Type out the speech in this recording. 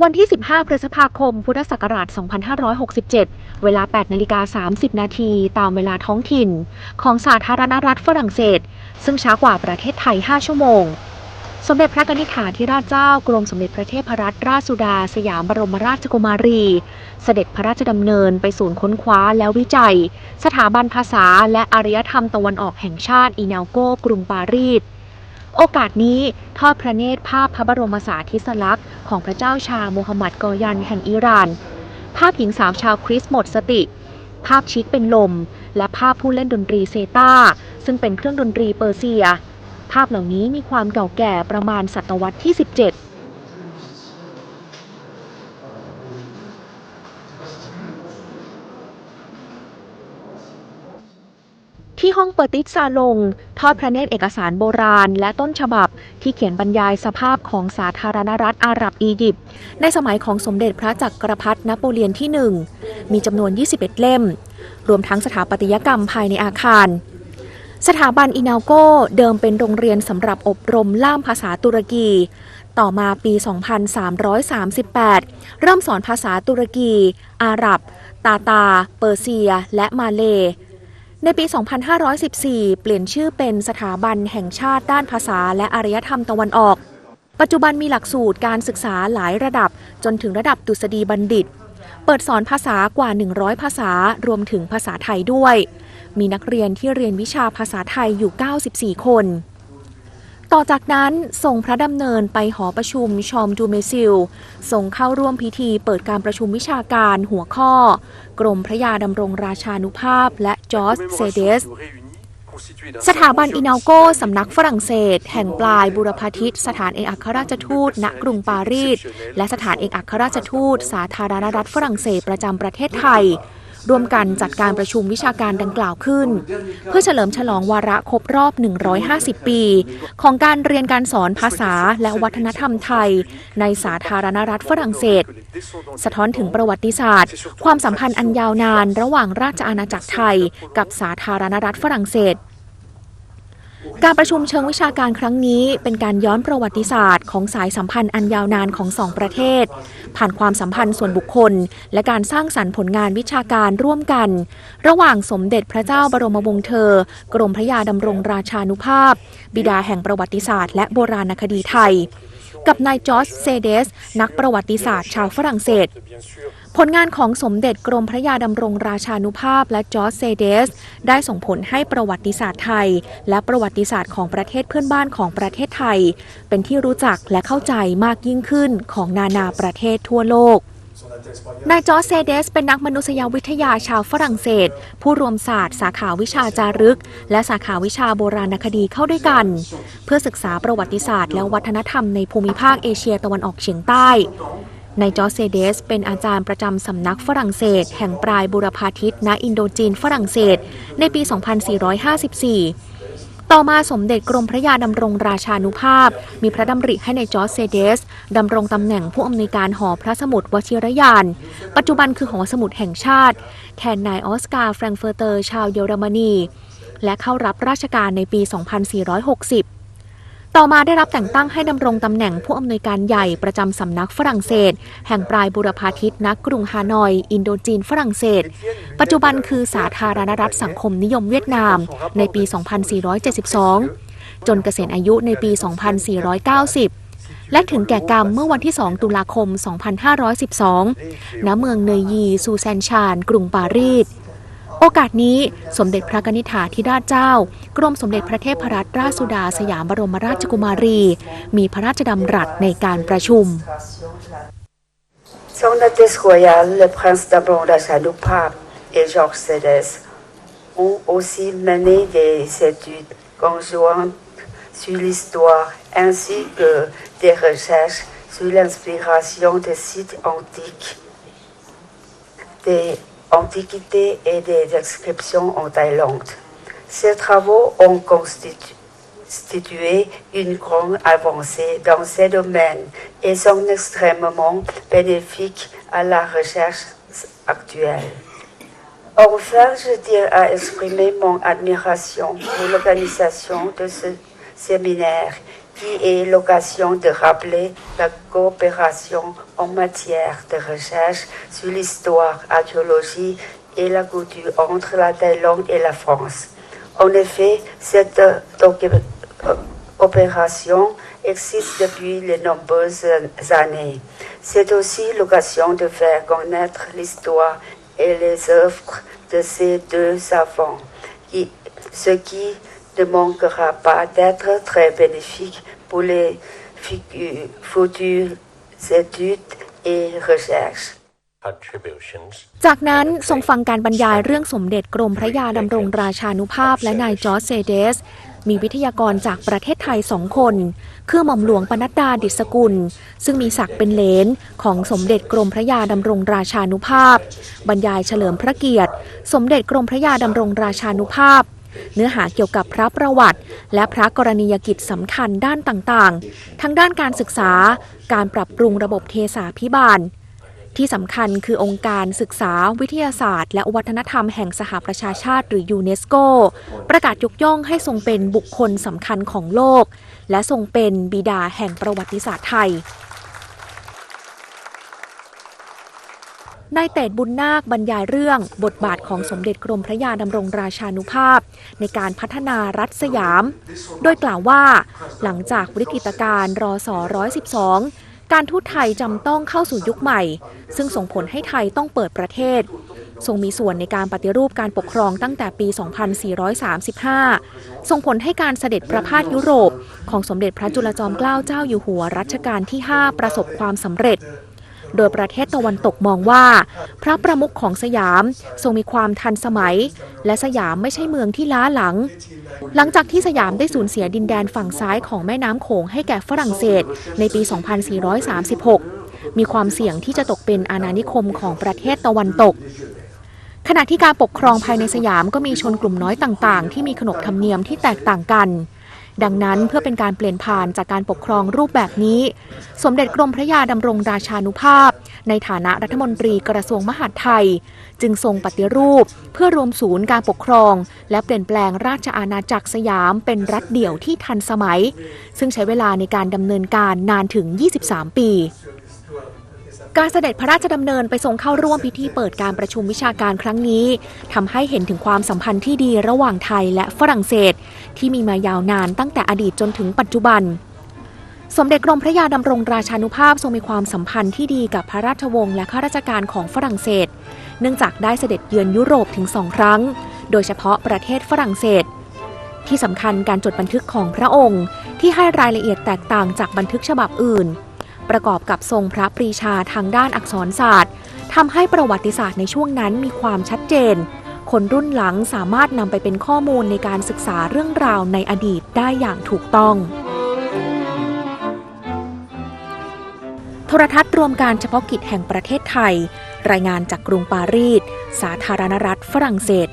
วันที่ 15 พฤษภาคม พุทธศักราช 2567 เวลา 8 นาฬิกา 30 นาทีตามเวลาท้องถิ่น ของสาธารณรัฐฝรั่งเศส ซึ่งช้ากว่าประเทศไทย 5 ชั่วโมง สมเด็จพระนิธิถาธิราชเจ้ากรมสมเด็จพระเทพรัตนราชสุดา สยามบรมราชกุมารี เสด็จพระราชดำเนินไปศูนย์ค้นคว้าและวิจัย สถาบันภาษาและอารยธรรมตะวันออกแห่งชาติอีนาโกกรุงปารีส โอกาสนี้ทอดพระเนตรภาพพระบรมสาธิสลักษณ์ของพระเจ้าชาโมฮัมหมัดกอยันแห่งอิหร่าน ภาพหญิงสาวชาวคริสต์หมดสติ ภาพชิคเป็นลม และภาพผู้เล่นดนตรีเซตาซึ่งเป็นเครื่องดนตรีเปอร์เซีย ภาพเหล่านี้มีความเก่าแก่ประมาณศตวรรษที่ 17 ที่ห้องเปอร์ติสซาลง ทอดพระเนตรเอกสารโบราณ และต้นฉบับที่เขียนบรรยายสภาพของสาธารณรัฐอาหรับอียิปต์ในสมัยของสมเด็จพระจักรพรรดินโปเลียนที่ 1 มีจำนวน 21 เล่ม รวมทั้งสถาปัตยกรรมภายในอาคาร สถาบันอินาโกเดิมเป็นโรงเรียนสำหรับอบรมล่ามภาษาตุรกี ต่อมาปี 2338 เริ่มสอนภาษาตุรกี อาหรับ ตาตา เปอร์เซีย และมาเล ในปี 2514 เปลี่ยนชื่อเป็นสถาบันแห่งชาติด้านภาษาและอารยธรรมตะวันออก ปัจจุบันมีหลักสูตรการศึกษาหลายระดับจนถึงระดับดุษฎีบัณฑิต เปิดสอนภาษากว่า 100 ภาษารวมถึงภาษาไทยด้วย มีนักเรียนที่เรียนวิชาภาษาไทยอยู่ 94 คน ต่อจากนั้นส่งพระดำเนินไปหอประชุมชอมจูเมซิล ส่งเข้าร่วมพิธีเปิดการประชุมวิชาการหัวข้อ กรมพระยาดำรงราชานุภาพและจอร์จเซเดสสถาบันอินาโกสำนักฝรั่งเศส แห่งปลายบุรพาทิตสถานเอกอัครราชทูต ณกรุงปารีสและสถานเอกอัครราชทูต สาธารณรัฐฝรั่งเศสประจำประเทศไทย ร่วมกันจัดการประชุมวิชาการดังกล่าวขึ้น เพื่อเฉลิมฉลองวาระครบรอบ 150 ปี ของการเรียนการสอนภาษาและวัฒนธรรมไทย ในสาธารณรัฐฝรั่งเศส สะท้อนถึงประวัติศาสตร์ ความสัมพันธ์อันยาวนานระหว่างราชอาณาจักรไทย กับสาธารณรัฐฝรั่งเศส การประชุมเชิงวิชาการครั้งนี้เป็นการย้อนประวัติศาสตร์ของสายสัมพันธ์อันยาวนานของสองประเทศ ผ่านความสัมพันธ์ส่วนบุคคล และการสร้างสรรค์ผลงานวิชาการร่วมกัน ระหว่างสมเด็จพระเจ้าบรมวงศ์เธอ กรมพระยาดำรงราชานุภาพ บิดาแห่งประวัติศาสตร์และโบราณคดีไทย กับนายจอร์จเซเดส นักประวัติศาสตร์ชาวฝรั่งเศส ผลงานของสมเด็จกรมพระยาดำรงราชานุภาพและจอร์จเซเดส ได้ส่งผลให้ประวัติศาสตร์ไทย และประวัติศาสตร์ของประเทศเพื่อนบ้านของประเทศไทย เป็นที่รู้จักและเข้าใจมากยิ่งขึ้นของนานาประเทศทั่วโลกนายจอร์จเซเดส เป็นนักมนุษยวิทยาชาวฝรั่งเศส ผู้รวมศาสตร์ สาขาวิชาจารึก และสาขาวิชาโบราณคดีเข้าด้วยกัน เพื่อศึกษาประวัติศาสตร์และวัฒนธรรมในภูมิภาคเอเชียตะวันออกเฉียงใต้ นายจอเซเดส เป็นอาจารย์ประจำสำนักฝรั่งเศส แห่งปลายบุรพาทิตณอินโดจีนฝรั่งเศส ในปี 2454 ต่อมาสมเด็จกรมพระยาดำรงราชานุภาพ มีพระดำริให้ในายจอเซเดสดำรงตำแหน่งผู้อำนวยการหอพระสมุดวชิรยาน ปัจจุบันคือหอสมุดแห่งชาติ แทนนายออสการ์แฟรงเฟิร์เตอร์ ชาวเยอรมนี และเข้ารับราชการในปี 2460 ต่อมาได้รับแต่งตั้งให้ดำรงตำแหน่งผู้อำนวยการใหญ่ประจำสำนักฝรั่งเศส แห่งปลายบุรพาทิตณกรุงฮานอย อินโดจีนฝรั่งเศส ปัจจุบันคือสาธารณรัฐสังคมนิยมเวียดนาม ในปี 2472 จนเกษียณอายุในปี 2490และถึงแก่กรรมเมื่อวันที่ 2 ตุลาคม 2512 ณ เมืองเนยยีซูแซนชาน กรุงปารีส โอกาสนี้สมเด็จพระนิธิาธิราชเจ้า กรมสมเด็จพระเทพรัตนราชสุดาสยามบรมราชกุมารี มีพระราชดำรัสในการประชุม Son Altesse Royale, le prince d'Ablon Rachanupav et Georges Cédès ont aussi mené des études conjointes sur l'histoire ainsi que des recherches sur l'inspiration des sites antiques, des antiquités et des inscriptions en Thaïlande. Ces travaux ont constitu- constitué une grande avancée dans ces domaines et sont extrêmement bénéfiques à la recherche actuelle. Enfin, je tiens à exprimer mon admiration pour l'organisation de ce séminaire est l'occasion de rappeler la coopération en matière de recherche sur l'histoire, archéologie et la culture entre la Thaïlande et la France. En effet, cette euh, opération existe depuis de nombreuses années. C'est aussi l'occasion de faire connaître l'histoire et les œuvres de ces deux savants, qui, ce qui ne manquera pas d'être très bénéfique pour les futures études et recherches. contributions จากนั้นทรงฟังการบรรยายเรื่องสมเด็จกรมพระยาดำรงราชานุภาพและนายจอร์จเซเดส มีวิทยากรจากประเทศไทยสองคน คือหม่อมหลวงปนัดดาดิษกุล ซึ่งมีศักดิ์เป็นเลนของสมเด็จกรมพระยาดำรงราชานุภาพ บรรยายเฉลิมพระเกียรติ สมเด็จกรมพระยาดำรงราชานุภาพ เนื้อหาเกี่ยวกับพระประวัติ และพระกรณียกิจสำคัญด้านต่างๆ ทั้งด้านการศึกษา การปรับปรุงระบบเทสาพิบาล ที่สำคัญคือองค์การศึกษาวิทยาศาสตร์ และวัฒนธรรมแห่งสหประชาชาติหรือยูเนสโก ประกาศยกย่องให้ทรงเป็นบุคคลสำคัญของโลก และทรงเป็นบิดาแห่งประวัติศาสตร์ไทย นายเตดบุญนาคบรรยายเรื่องบทบาทของสมเด็จกรมพระยาดำรงราชานุภาพ ในการพัฒนารัฐสยาม โดยกล่าวว่า หลังจากวิกฤตการณ์รศ112 การทูตไทยจำต้องเข้าสู่ยุคใหม่ ซึ่งส่งผลให้ไทยต้องเปิดประเทศ ทรงมีส่วนในการปฏิรูปการปกครองตั้งแต่ปี 2435 ส่งผลให้การเสด็จประพาสยุโรป ของสมเด็จพระจุลจอมเกล้าเจ้าอยู่หัวรัชกาลที่ 5 ประสบความสำเร็จ โดยประเทศตะวันตกมองว่า พระประมุขของสยามทรงมีความทันสมัย และสยามไม่ใช่เมืองที่ล้าหลัง หลังจากที่สยามได้สูญเสียดินแดนฝั่งซ้ายของแม่น้ำโขงให้แก่ฝรั่งเศส ในปี 2436 มีความเสี่ยงที่จะตกเป็นอาณานิคมของประเทศตะวันตกขณะที่การปกครองภายในสยามก็มีชนกลุ่มน้อยต่าง ๆ ที่มีขนบธรรมเนียมที่แตกต่างกัน ดังนั้นเพื่อเป็นการเปลี่ยนผ่านจากการปกครองรูปแบบนี้ สมเด็จกรมพระยาดำรงราชานุภาพ ในฐานะรัฐมนตรีกระทรวงมหาดไทย จึงทรงปฏิรูป เพื่อรวมศูนย์การปกครอง และเปลี่ยนแปลงราชอาณาจักรสยามเป็นรัฐเดี่ยวที่ทันสมัย ซึ่งใช้เวลาในการดำเนินการนานถึง 23 ปี การเสด็จพระราชดำเนินไปทรงเข้าร่วมพิธีเปิดการประชุมวิชาการครั้งนี้ทำให้เห็นถึงความสัมพันธ์ที่ดีระหว่างไทยและฝรั่งเศส ที่มีมายาวนานตั้งแต่อดีตจนถึงปัจจุบัน สมเด็จกรมพระยาดำรงราชานุภาพทรงมีความสัมพันธ์ที่ดีกับพระราชวงศ์และข้าราชการของฝรั่งเศส เนื่องจากได้เสด็จเยือนยุโรปถึงสองครั้ง โดยเฉพาะประเทศฝรั่งเศส ที่สำคัญการจดบันทึกของพระองค์ ที่ให้รายละเอียดแตกต่างจากบันทึกฉบับอื่น ประกอบกับทรงพระปรีชาทางด้านอักษรศาสตร์ทำให้ประวัติศาสตร์ในช่วงนั้นมีความชัดเจน คนรุ่นหลังสามารถนำไปเป็นข้อมูลในการศึกษาเรื่องราวในอดีตได้อย่างถูกต้อง โทรทัศน์รวมการเฉพาะกิจแห่งประเทศไทย รายงานจากกรุงปารีส สาธารณรัฐฝรั่งเศส